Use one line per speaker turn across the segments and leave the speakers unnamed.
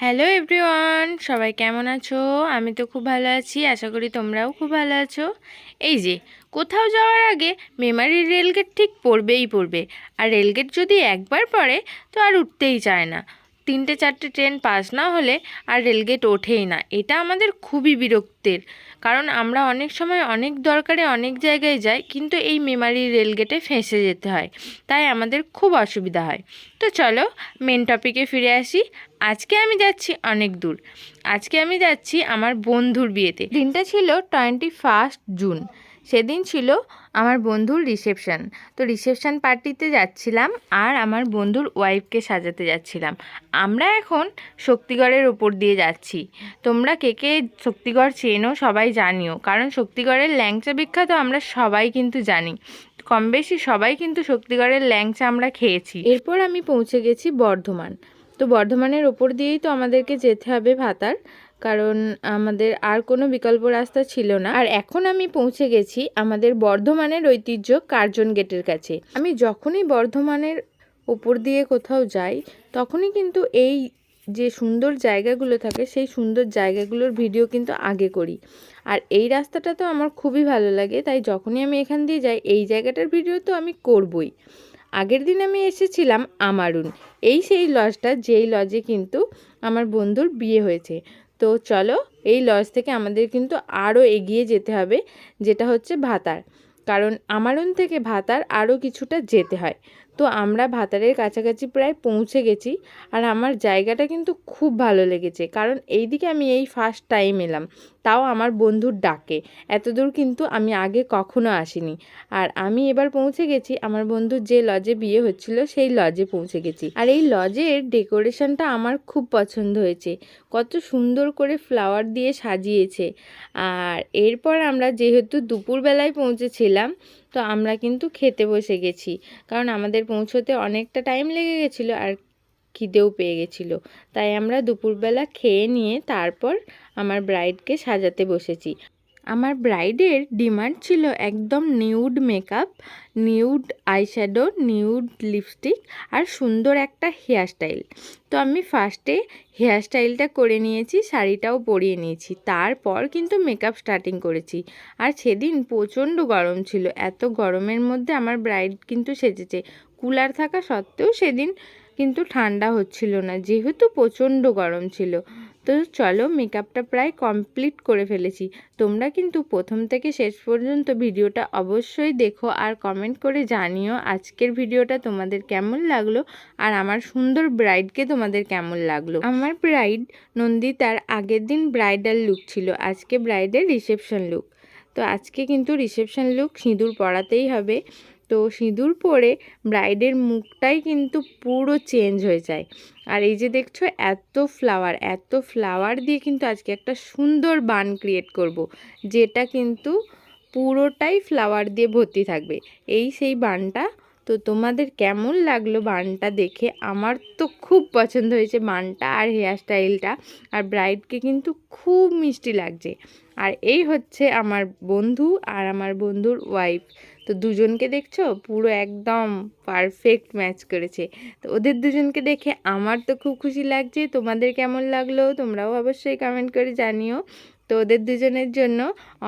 Hello everyone, সবাই কেমন আছো? আমি তো খুব ভালো আছি, আশা করি তোমরাও খুব ভালো আছো। এই যে, কোথাও যাওয়ার আগে মেমারি রেলগেট ঠিক পড়বেই পড়বে। আর রেলগেট যদি একবার পড়ে, তো আর উঠতেই চায় না। তিনটে চারটে ট্রেন পাস না হলে আর রেলগেট ওঠেই না। এটা আমাদের খুবই বিরক্তের। কারণ আমরা অনেক সময় অনেক দরকারে অনেক জায়গায় যাই, কিন্তু এই মেমারি রেলগেটে ফেঁসে যেতে হয়। তাই আমাদের খুব অসুবিধা হয়। তো চলো মেন টপিকে ফিরে আসি। আজকে আমি যাচ্ছি অনেক দূর। আজকে আমি যাচ্ছি আমার বন্ধুর বিয়েতে। দিনটা ছিল টোয়েন্টি ফার্স্ট জুন সেদিন ছিল আমার বন্ধুর রিসেপশন তো রিসেপশন পার্টিতে যাচ্ছিলাম আর আমার বন্ধুর ওয়াইফকে সাজাতে যাচ্ছিলাম। আমরা এখন শক্তিগড়ের ওপর দিয়ে যাচ্ছি। তোমরা কে কে শক্তিগড় চেনো সবাই জানিও, কারণ শক্তিগড়ের ল্যাংচা বিখ্যাত আমরা সবাই কিন্তু জানি। কম বেশি সবাই কিন্তু শক্তিগড়ের ল্যাংচা আমরা খেয়েছি। এরপর আমি পৌঁছে গেছি বর্ধমান। তো বর্ধমানের ওপর দিয়েই তো আমাদেরকে যেতে হবে ভাতার। কারণ আমাদের আর কোনো বিকল্প রাস্তা ছিল না। আর এখন আমি পৌঁছে গেছি আমাদের বর্ধমানের ঐতিহ্য কার্জন গেটের কাছে। আমি যখনই বর্ধমানের ওপর দিয়ে কোথাও যাই, তখনই কিন্তু এই যে সুন্দর জায়গাগুলো থাকে, সেই সুন্দর জায়গাগুলোর ভিডিও কিন্তু আগে করি। আর এই রাস্তাটা তো আমার খুবই ভালো লাগে, তাই যখনই আমি এখান দিয়ে যাই, এই জায়গাটার ভিডিও তো আমি করবই। আগের দিন আমি এসেছিলাম আমারুন। এই সেই লজটা, যেই লজে কিন্তু আমার বন্ধুর বিয়ে হয়েছে। তো চলো, এই লজ থেকে আমাদের কিন্তু আরও এগিয়ে যেতে হবে, যেটা হচ্ছে ভাতার। কারণ আমারন থেকে ভাতার আরও কিছুটা যেতে হয়। তো আমরা ভাতারের কাছাকাছি প্রায় পৌঁছে গেছি আর আমার জায়গাটা কিন্তু খুব ভালো লেগেছে। কারণ এই দিকে আমি এই ফার্স্ট টাইম এলাম। তাও আমার বন্ধুর ডাকে। এতদূর কিন্তু আমি আগে কখনো আসিনি। আর আমি এবার পৌঁছে গেছি। আমার বন্ধুর যে লজে বিয়ে হচ্ছিল, সেই লজে পৌঁছে গেছি। আর এই লজের ডেকোরেশনটা আমার খুব পছন্দ হয়েছে। কত সুন্দর করে ফ্লাওয়ার দিয়ে সাজিয়েছে। আর এরপর আমরা যেহেতু দুপুরবেলায় পৌঁছেছিলাম তো আমরা কিন্তু খেতে বসে গেছি। কারণ আমাদের পৌঁছোতে অনেকটা টাইম লেগে গেছিল আর খিদেও পেয়ে গেছিল। তাই আমরা দুপুরবেলা খেয়ে নিয়ে তারপর আমার ব্রাইডকে সাজাতে বসেছি। আমার ব্রাইডের ডিমান্ড ছিল একদম nude makeup nude eyeshadow nude lipstick আর সুন্দর একটা হেয়ারস্টাইল তো আমি ফার্স্টে হেয়ারস্টাইলটা করে নিয়েছি, শাড়িটাও পরিয়ে নিয়েছি। তারপর কিন্তু মেকআপ স্টার্টিং করেছি। আর সেদিন প্রচণ্ড গরম ছিল। এত গরমের মধ্যে আমার ব্রাইড কিন্তু সেজেছে। কুলার থাকা সত্ত্বেও সেদিন কিন্তু ঠান্ডা হচ্ছিল না। যেহেতু প্রচণ্ড গরম ছিল। তো চলো মেকআপটা প্রায় কমপ্লিট করে ফেলেছি। তোমরা কিন্তু প্রথম থেকে শেষ পর্যন্ত ভিডিওটা অবশ্যই দেখো আর কমেন্ট করে জানিও আজকের ভিডিওটা তোমাদের কেমন লাগল আর আমার সুন্দর ব্রাইডকে তোমাদের কেমন লাগল। আমার ব্রাইড নন্দিতার আগের দিন ব্রাইডাল লুক ছিল, আজকে ব্রাইডের রিসেপশন লুক। তো আজকে কিন্তু রিসেপশন লুক সিঁদুর পরাতেই হবে। তো সিঁদুর পরে ব্রাইডের মুখটাই কিন্তু পুরো চেঞ্জ হয়ে যায়। আর এই যে দেখছ, এত ফ্লাওয়ার এত ফ্লাওয়ার দিয়ে কিন্তু আজকে একটা সুন্দর বান ক্রিয়েট করব। যেটা কিন্তু পুরোটাই ফ্লাওয়ার দিয়ে ভর্তি থাকবে। এই সেই বানটা, তো তোমাদের কেমন লাগল বানটা দেখে? আমার তো খুব পছন্দ হয়েছে বানটা আর হেয়ারস্টাইলটা আর ব্রাইডকে কিন্তু খুব মিষ্টি লাগছে। আর এই হচ্ছে আমার বন্ধু আর আমার বন্ধুর ওয়াইফ তো দুজনকে দেখছ? পুরো একদম পারফেক্ট ম্যাচ করেছে। তো ওদের দুজনকে দেখে আমার তো খুব খুশি লাগছে। তোমাদের কেমন লাগল? তোমরাও অবশ্যই কমেন্ট করে জানিও। তো ওদের দুজনের জন্য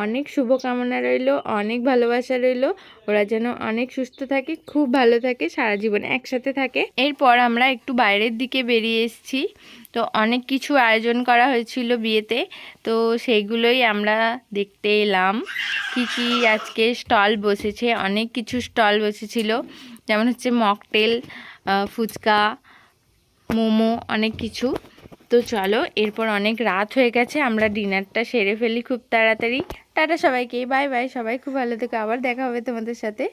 অনেক শুভকামনা রইল, অনেক ভালোবাসা রইল। ওরা যেন অনেক সুস্থ থাকে, খুব ভালো থাকে, সারা জীবন একসাথে থাকে। এরপর আমরা একটু বাইরের দিকে বেরিয়ে এসেছি। তো অনেক কিছু আয়োজন করা হয়েছিল বিয়েতে। তো সেইগুলোই আমরা দেখতে এলাম। কি কি আজকে স্টল বসেছে, অনেক কিছু স্টল বসেছিল। যেমন হচ্ছে মকটেল ফুচকা, মোমো, অনেক কিছু। তো চলো, এরপর অনেক রাত হয়ে গেছে, আমরা ডিনারটা সেরে ফেলি খুব তাড়াতাড়ি। টাটা সবাইকে, বাই বাই, সবাই খুব ভালো থেকে, আবার দেখা হবে তোমাদের সাথে।